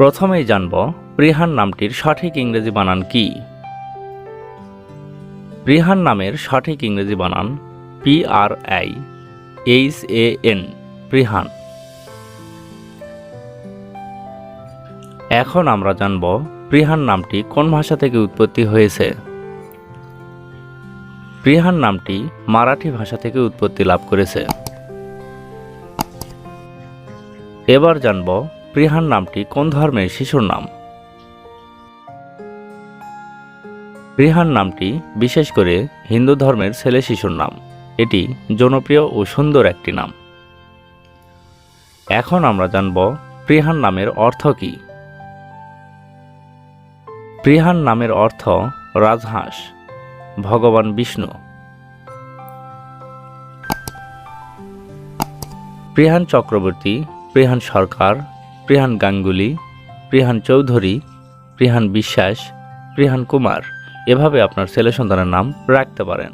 প্রথমেই জানব প্রিহান নামটির সঠিক ইংরেজি বানান কি। প্রিহান নামের সঠিক ইংরেজি বানান P R I, H A N, Prihan. এখন আমরা জানব প্রিহান নামটি কোন ভাষা থেকে উৎপত্তি হয়েছে। প্রিহান নামটি মারাঠি ভাষা থেকে উৎপত্তি লাভ করেছে। এবার জানব প্রিহান নামটি কোন ধর্মের শিশুর নাম? প্রিহান নামটি বিশেষ করে হিন্দু ধর্মের ছেলে শিশুর নাম। এটি জনপ্রিয় ও সুন্দর একটি নাম। এখন আমরা জানব প্রিহান নামের অর্থ কী? প্রিহান নামের অর্থ রাজহাঁস, ভগবান বিষ্ণু। প্রিহান চক্রবর্তী প্রিহান সরকার প্রিহান গাঙ্গুলি প্রিহান চৌধুরী প্রিহান বিশ্বাস প্রিহান কুমার, এভাবে আপনার ছেলে সন্তানের নাম রাখতে পারেন।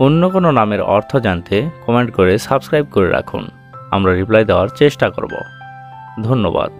অন্য কোনো নামের অর্থ জানতে কমেন্ট করে সাবস্ক্রাইব করে রাখুন। আমরা রিপ্লাই দেওয়ার চেষ্টা করব। ধন্যবাদ।